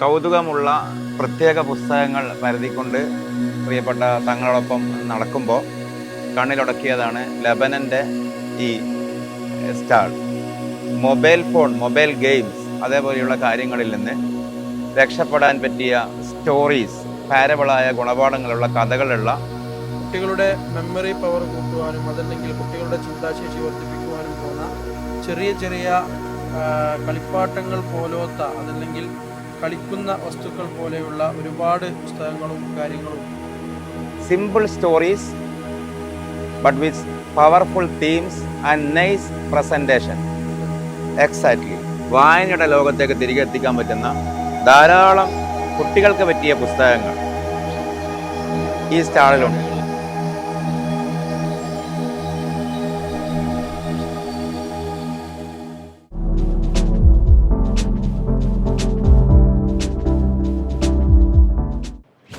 കൗതുകമുള്ള പ്രത്യേക പുസ്തകങ്ങൾ പരതിക്കൊണ്ട് പ്രിയപ്പെട്ട തങ്ങളോടൊപ്പം നടക്കുമ്പോൾ കണ്ണിലുടക്കിയതാണ് ലബനന്റെ ഈ stall. Mobile phone mobile games അതേപോലെയുള്ള കാര്യങ്ങളിൽ നിന്ന് രക്ഷപ്പെടാൻ പറ്റിയ സ്റ്റോറീസ് പാരബിളായ ഗുണപാഠങ്ങളുള്ള കഥകളുള്ള കുട്ടികളുടെ മെമ്മറി പവർ കൂട്ടുവാനും അതല്ലെങ്കിൽ കുട്ടികളുടെ ചിന്താശേഷി വർദ്ധിപ്പിക്കുവാനും പോകുന്ന ചെറിയ ചെറിയ കളിപ്പാട്ടങ്ങൾ പോലോത്ത അതല്ലെങ്കിൽ കളിക്കുന്ന വസ്തുക്കൾ പോലെയുള്ള ഒരുപാട് പുസ്തകങ്ങളും കാര്യങ്ങളും. Simple stories but with powerful themes and nice presentation exactly വായനയുടെ ലോകത്തേക്ക് തിരികെ എത്തിക്കാൻ പറ്റുന്ന ധാരാളം കുട്ടികൾക്ക് പറ്റിയ പുസ്തകങ്ങൾ ഈ സ്റ്റാളിലുണ്ട്.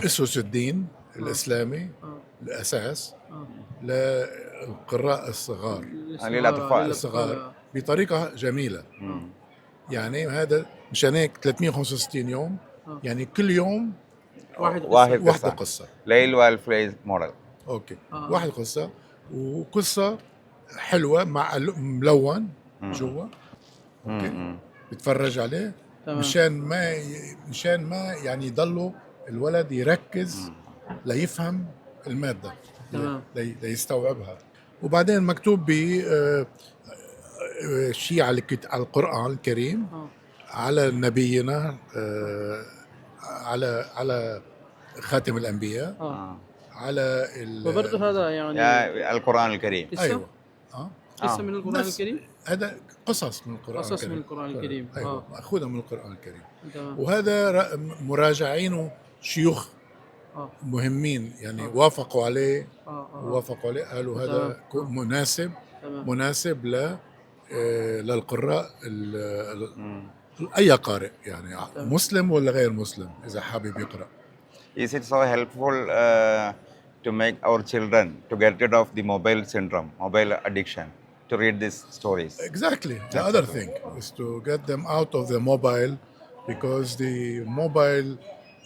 اسس الدين الإسلامي آه. الاساس آه. للقراء الصغار. للأطفال. الصغار بطريقة جميلة. يعني هذا مشان هيك 365 يوم آه. يعني كل يوم واحد واحد واحدة قصة. قصة. ليل والفليز موديل أوكي. آه. واحد قصة. وقصة حلوة مع ملون جوا. أوكي. بتفرج عليه. مشان ما مشان ما يعني يضلوا الولد يركز ليفهم المادة تمام. ليستوعبها وبعدين مكتوب ب آه، آه، شيء على القرآن الكريم آه. على نبينا على على خاتم الأنبياء آه. على ال- وبرضه هذا يعني يا القرآن الكريم قصة أيوه آه قصة آه. من القرآن نفس- الكريم هذا قصص من القرآن قصص الكريم من القرآن الكريم. أيوه آه. مأخوذة من القرآن الكريم تمام وهذا مراجعينه شيوخ آه. مهمين يعني آه. وافقوا عليه آه. آه. وافقوا عليه قالوا هذا. كو- مناسب تمام مناسب ل آه، للقراء اي قارئ يعني تمام. مسلم ولا غير مسلم اذا حابب يقرا Is it so helpful uh, to make our children to get rid of the mobile syndrome, mobile addiction, to read these stories? Exactly. The other thing is to get them out of the mobile because the mobile,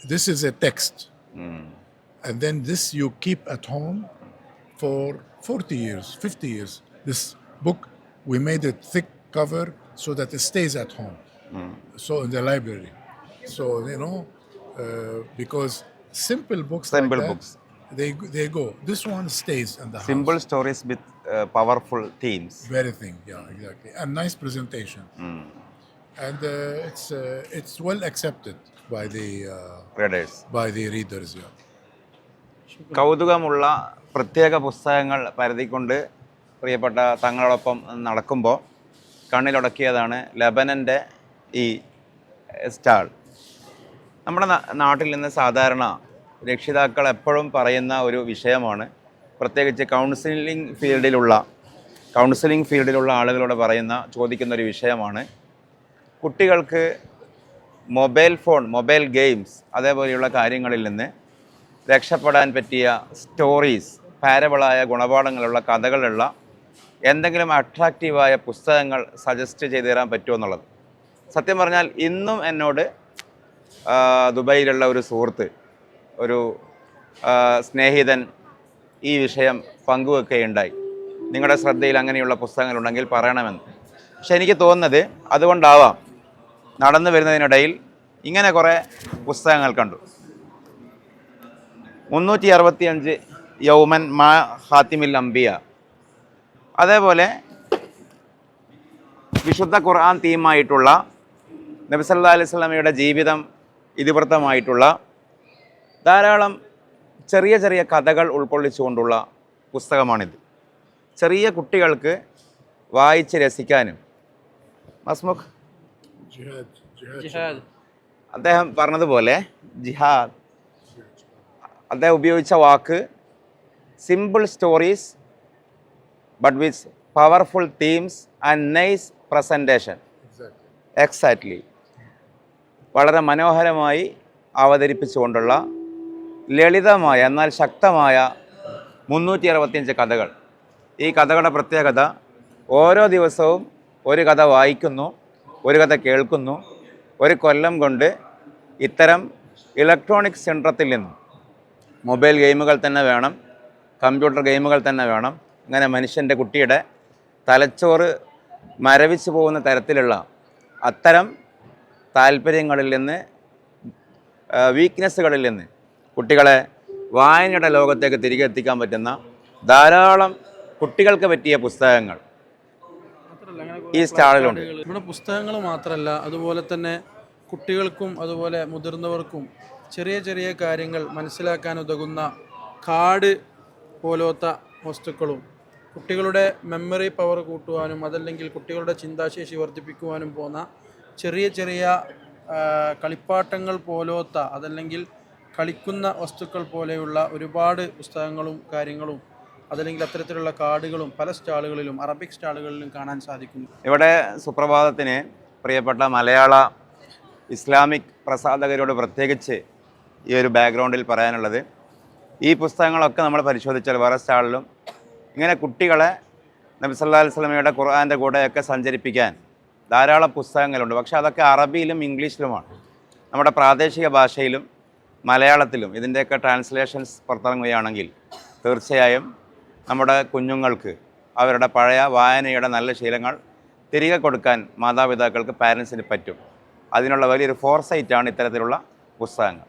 this is a text. And then this you keep at home for 40 years, 50 years. This book, we made it thick cover so that it stays at home. So in the library. So, you know, uh, because simple books Simple like that, books. They, they go. This one stays in the Simple house. stories with uh, powerful themes. Very thing, yeah, exactly. And nice presentation. And uh, it's uh, it's well accepted by the uh, Readers. by the readers. Yeah. കൗതുകമുള്ള പ്രത്യേക പുസ്തകങ്ങൾ പരതിക്കൊണ്ട് പ്രിയപ്പെട്ട തങ്ങളോടൊപ്പം നടക്കുമ്പോൾ കണ്ണിലുടക്കിയതാണ് ലബനന്റെ ഈ stall നമ്മുടെ നാ- നാട്ടിൽ നിന്ന് സാധാരണ രക്ഷിതാക്കൾ എപ്പോഴും പറയുന്ന ഒരു വിഷയമാണ് പ്രത്യേകിച്ച് കൗൺസിലിംഗ് ഫീൽഡിലുള്ള കൗൺസിലിംഗ് ഫീൽഡിലുള്ള ആളുകളോട് പറയുന്ന ചോദിക്കുന്ന ഒരു വിഷയമാണ് കുട്ടികൾക്ക് മൊബൈൽ ഫോൺ മൊബൈൽ ഗെയിംസ് അതേപോലെയുള്ള കാര്യങ്ങളിൽ നിന്ന് രക്ഷപ്പെടാൻ പറ്റിയ സ്റ്റോറീസ് പാരബിളായ ഗുണപാഠങ്ങളുള്ള കഥകളുള്ള എന്തെങ്കിലും അട്രാക്റ്റീവായ പുസ്തകങ്ങൾ സജസ്റ്റ് ചെയ്തു തരാൻ പറ്റുമോ എന്നുള്ളത്. സത്യം പറഞ്ഞാൽ ഇന്നും എന്നോട് ദുബായിലുള്ള ഒരു സുഹൃത്ത് ഒരു സ്നേഹിതൻ ഈ വിഷയം പങ്കുവെക്കുകയുണ്ടായി. നിങ്ങളുടെ ശ്രദ്ധയിൽ അങ്ങനെയുള്ള പുസ്തകങ്ങളുണ്ടെങ്കിൽ പറയണമെന്ന്. പക്ഷെ എനിക്ക് തോന്നുന്നത് അതുകൊണ്ടാവാം. നടന്നു വരുന്നതിനിടയിൽ ഇങ്ങനെ കുറേ പുസ്തകങ്ങൾ കണ്ടു. മുന്നൂറ്റി അറുപത്തിയഞ്ച് യൗമൻ മാ ഹാത്തിമിൽ അംബിയ. അതേപോലെ വിശുദ്ധ ഖുർആൻ തീമായിട്ടുള്ള നബിസല്ലാ അലൈഹി സ്വലമയുടെ ജീവിതം ഇതിവൃത്തമായിട്ടുള്ള ധാരാളം ചെറിയ ചെറിയ കഥകൾ ഉൾക്കൊള്ളിച്ചുകൊണ്ടുള്ള പുസ്തകമാണിത്. ചെറിയ കുട്ടികൾക്ക് വായിച്ച് രസിക്കാനും. മസ്മുഖ് ജിഹാദ് അദ്ദേഹം പറഞ്ഞതുപോലെ ജിഹാദ്. അദ്ദേഹം ഉപയോഗിച്ച വാക്ക് simple stories but with powerful themes and nice presentation exactly വളരെ മനോഹരമായി അവതരിപ്പിച്ചുകൊണ്ടുള്ള ലളിതമായ എന്നാൽ ശക്തമായ മുന്നൂറ്റി അറുപത്തിയഞ്ച് കഥകൾ. ഈ കഥകളുടെ പ്രത്യേകത ഓരോ ദിവസവും ഒരു കഥ വായിക്കുന്നു. ഒരു കഥ കേൾക്കുന്നു. ഒരു കൊല്ലം കൊണ്ട് ഇത്തരം ഇലക്ട്രോണിക് സെൻട്രത്തിൽ നിന്ന് മൊബൈൽ ഗെയിമുകൾ തന്നെ വേണം കമ്പ്യൂട്ടർ ഗെയിമുകൾ തന്നെ വേണം. ഇങ്ങനെ മനുഷ്യന്റെ കുട്ടിയുടെ തലച്ചോറ് മരവിച്ച് പോകുന്ന തരത്തിലുള്ള അത്തരം താല്പര്യങ്ങളിൽ നിന്ന് വീക്ക്നെസ്സുകളിൽ നിന്ന് കുട്ടികളെ വായനയുടെ ലോകത്തേക്ക് തിരികെ എത്തിക്കാൻ പറ്റുന്ന ധാരാളം കുട്ടികൾക്ക് പറ്റിയ പുസ്തകങ്ങൾ ഈ സ്റ്റാളിലുണ്ട് ഇവിടെ നമ്മുടെ പുസ്തകങ്ങൾ മാത്രമല്ല അതുപോലെ തന്നെ കുട്ടികൾക്കും അതുപോലെ മുതിർന്നവർക്കും ചെറിയ ചെറിയ കാര്യങ്ങൾ മനസ്സിലാക്കാൻ ഉതകുന്ന കാർഡ് പോലത്തെ വസ്തുക്കളും കുട്ടികളുടെ മെമ്മറി പവർ കൂട്ടുവാനും അതല്ലെങ്കിൽ കുട്ടികളുടെ ചിന്താശേഷി വർദ്ധിപ്പിക്കുവാനും പോകുന്ന ചെറിയ ചെറിയ കളിപ്പാട്ടങ്ങൾ പോലത്തെ അതല്ലെങ്കിൽ കളിക്കുന്ന വസ്തുക്കൾ പോലെയുള്ള ഒരുപാട് പുസ്തകങ്ങളും കാര്യങ്ങളും അതല്ലെങ്കിൽ അത്തരത്തിലുള്ള കാർഡുകളും പല സ്റ്റാളുകളിലും അറബിക് സ്റ്റാളുകളിലും കാണാൻ സാധിക്കും ഇവിടെ സുപ്രഭാതത്തിന് പ്രിയപ്പെട്ട മലയാള ഇസ്ലാമിക് പ്രസാധകരോട് പ്രത്യേകിച്ച് ഈ ഒരു ബാക്ക്ഗ്രൗണ്ടിൽ പറയാനുള്ളത്. ഈ പുസ്തകങ്ങളൊക്കെ നമ്മൾ പരിശോധിച്ചാൽ വേറെ സ്റ്റാളിലും ഇങ്ങനെ കുട്ടികളെ നബി സല്ലാ അലൈഹി സ്വലമയുടെ ഖുർആാന്റെ കൂടെയൊക്കെ സഞ്ചരിപ്പിക്കാൻ ധാരാളം പുസ്തകങ്ങളുണ്ട്. പക്ഷേ അതൊക്കെ അറബിയിലും ഇംഗ്ലീഷിലുമാണ്. നമ്മുടെ പ്രാദേശിക ഭാഷയിലും മലയാളത്തിലും ഇതിന്റെയൊക്കെ ട്രാൻസ്ലേഷൻസ് പുറത്തിറങ്ങുകയാണെങ്കിൽ തീർച്ചയായും നമ്മുടെ കുഞ്ഞുങ്ങൾക്ക് അവരുടെ പഴയ വായനയുടെ നല്ല ശീലങ്ങൾ തിരികെ കൊടുക്കാൻ മാതാപിതാക്കൾക്ക് പാരൻസിന് പറ്റും. അതിനുള്ള വലിയൊരു ഫോർസൈറ്റാണ് ഇത്തരത്തിലുള്ള പുസ്തകങ്ങൾ.